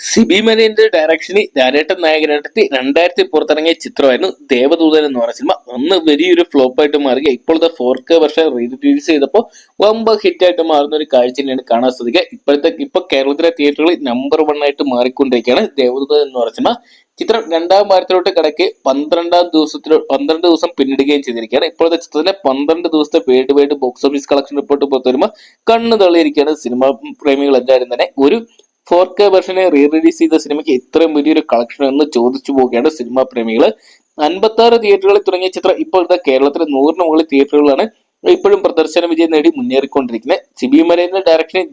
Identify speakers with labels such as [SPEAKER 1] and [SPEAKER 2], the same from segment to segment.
[SPEAKER 1] സിബി മലയന്റെ ഡയറക്ഷനിൽ ലാലേട്ടൻ നായകനായിട്ട് രണ്ടായിരത്തി പുറത്തിറങ്ങിയ ചിത്രമായിരുന്നു ദേവദൂതൻ എന്ന് പറഞ്ഞ സിനിമ. അന്ന് വലിയൊരു ഫ്ലോപ്പായിട്ട് മാറുക ഇപ്പോഴത്തെ ഫോർ കെ വർഷം റിലീസ് ചെയ്തപ്പോൾ വമ്പ ഹിറ്റ് ആയിട്ട് മാറുന്ന ഒരു കാഴ്ച തന്നെയാണ് കാണാൻ സാധിക്കുക. ഇപ്പോഴത്തെ ഇപ്പൊ കേരളത്തിലെ തിയേറ്ററുകളിൽ നമ്പർ വൺ ആയിട്ട് മാറിക്കൊണ്ടിരിക്കുകയാണ് ദേവദൂതൻ എന്ന് പറഞ്ഞ സിനിമ. ചിത്രം രണ്ടാം വാരത്തിലോട്ട് കടക്കി പന്ത്രണ്ടാം ദിവസത്തിലോ പന്ത്രണ്ട് ദിവസം പിന്നിടുകയും ചെയ്തിരിക്കുകയാണ്. ഇപ്പോഴത്തെ ചിത്രത്തിന്റെ പന്ത്രണ്ട് ദിവസത്തെ world wide box office collection report പുറത്തു വരുമ്പോൾ കണ്ണു തള്ളിയിരിക്കുകയാണ് സിനിമ പ്രേമികൾ എല്ലാവരും തന്നെ. ഒരു ഫോർ കെ വെർഷനെ റീ റിലീസ് ചെയ്ത സിനിമയ്ക്ക് ഇത്രയും വലിയൊരു കളക്ഷൻ എന്ന് ചോദിച്ചു പോവുകയാണ് സിനിമാ പ്രേമികൾ. അൻപത്തി ആറ് തിയേറ്ററുകളിൽ തുടങ്ങിയ ചിത്രം ഇപ്പോൾ ഇതാ കേരളത്തിലെ നൂറിന് മുകളിൽ തിയേറ്ററുകളാണ് ഇപ്പോഴും പ്രദർശന വിജയം നേടി മുന്നേറിക്കൊണ്ടിരിക്കുന്നത്. സിബി മലയുടെ ഡയറക്ഷനിൽ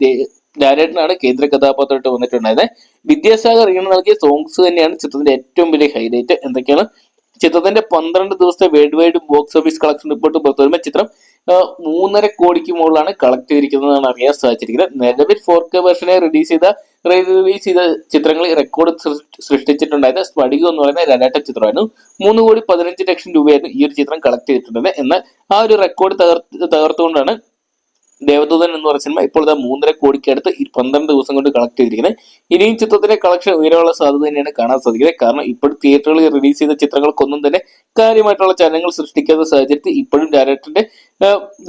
[SPEAKER 1] ഡയറക്ടറാണ് കേന്ദ്ര കഥാപാത്രമായിട്ട് വന്നിട്ടുണ്ടായത് വിദ്യാസാഗർ ഈണം നൽകിയ സോങ്സ് തന്നെയാണ് ചിത്രത്തിന്റെ ഏറ്റവും വലിയ ഹൈലൈറ്റ് എന്തൊക്കെയാണ്? ചിത്രത്തിന്റെ പന്ത്രണ്ട് ദിവസത്തെ world wide box office collection report പുറത്തു വരുമ്പോൾ ചിത്രം മൂന്നര കോടിക്ക് മുകളിലാണ് കളക്ട് ചെയ്തിരിക്കുന്നതെന്നാണ് അറിയാൻ സാധിച്ചിരിക്കുന്നത്. നിലവിൽ ഫോർ കെ വെർഷനെ റിലീസ് ചെയ്ത റിലീസ് ചെയ്ത ചിത്രങ്ങളിൽ റെക്കോർഡ് സൃഷ്ടിച്ചിട്ടുണ്ടായത് സ്ഫടികം എന്ന് പറയുന്ന രണ്ടാട്ട ചിത്രമായിരുന്നു. മൂന്ന് കോടി പതിനഞ്ച് ലക്ഷം രൂപയായിരുന്നു ഈ ഒരു ചിത്രം കളക്ട് ചെയ്തിട്ടുള്ളത്. എന്നാൽ ആ ഒരു റെക്കോർഡ് തകർത്ത് തകർത്തുകൊണ്ടാണ് ദേവദൂതൻ എന്ന് പറഞ്ഞ സിനിമ ഇപ്പോൾ മൂന്നര കോടിക്ക് അടുത്ത് ഈ പന്ത്രണ്ട് ദിവസം കൊണ്ട് കളക്ട് ചെയ്തിരിക്കുന്നത്. ഇനിയും ചിത്രത്തിന്റെ കളക്ഷൻ ഉയരാനുള്ള സാധ്യത തന്നെയാണ് കാണാൻ സാധിക്കുന്നത്. കാരണം ഇപ്പോൾ തിയേറ്ററുകളിൽ റിലീസ് ചെയ്ത ചിത്രങ്ങൾക്കൊന്നും തന്നെ കാര്യമായിട്ടുള്ള ചലനങ്ങൾ സൃഷ്ടിക്കാത്ത സാഹചര്യത്തിൽ ഇപ്പോഴും ഡയറക്ടറിന്റെ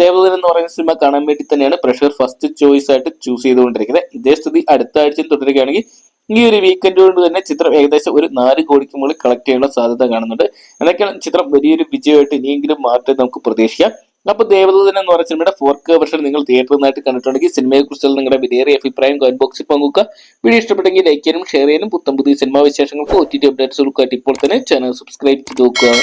[SPEAKER 1] ദേവദൂതൻ എന്ന് പറയുന്ന സിനിമ കാണാൻ വേണ്ടി തന്നെയാണ് പ്രഷർ ഫസ്റ്റ് ചോയ്സ് ആയിട്ട് ചൂസ് ചെയ്തുകൊണ്ടിരിക്കുന്നത്. ഇതേ സ്ഥിതി അടുത്ത ആഴ്ച തുടരുകയാണെങ്കിൽ ഈ ഒരു വീക്കെൻഡ് കൊണ്ട് തന്നെ ചിത്രം ഏകദേശം ഒരു നാല് കോടിക്ക് മുകളിൽ കളക്ട് ചെയ്യാനുള്ള സാധ്യത കാണുന്നുണ്ട്. എന്നൊക്കെയാണ് ചിത്രം വലിയൊരു വിജയമായിട്ട് ഇനിയെങ്കിലും മാറ്റം നമുക്ക് പ്രതീക്ഷിക്കാം. അപ്പൊ ദേവദൂതൻ എന്ന് പറഞ്ഞ സിനിമയുടെ ഫോർ കെ വെർഷൻ നിങ്ങൾ തിയേറ്ററിൽ നിന്നായിട്ട് കണ്ടിട്ടുണ്ടെങ്കിൽ സിനിമയെ കുറിച്ചുള്ള നിങ്ങളുടെ വിലയേറിയ അഭിപ്രായം കമന്റ് ബോക്സിൽ പങ്കുവെക്കുക. വീഡിയോ ഇഷ്ടപ്പെട്ടെങ്കിൽ ലൈക്ക് ചെയ്യാനും ഷെയർ ചെയ്യാനും പുത്തം പുതിയ സിനിമാ വിശേഷങ്ങൾക്ക് ഒ ടി ടി അപ്ഡേറ്റ്സ് കൊടുക്കുക ഇപ്പോൾ തന്നെ ചാനൽ സബ്സ്ക്രൈബ് ചെയ്ത് നോക്കുക.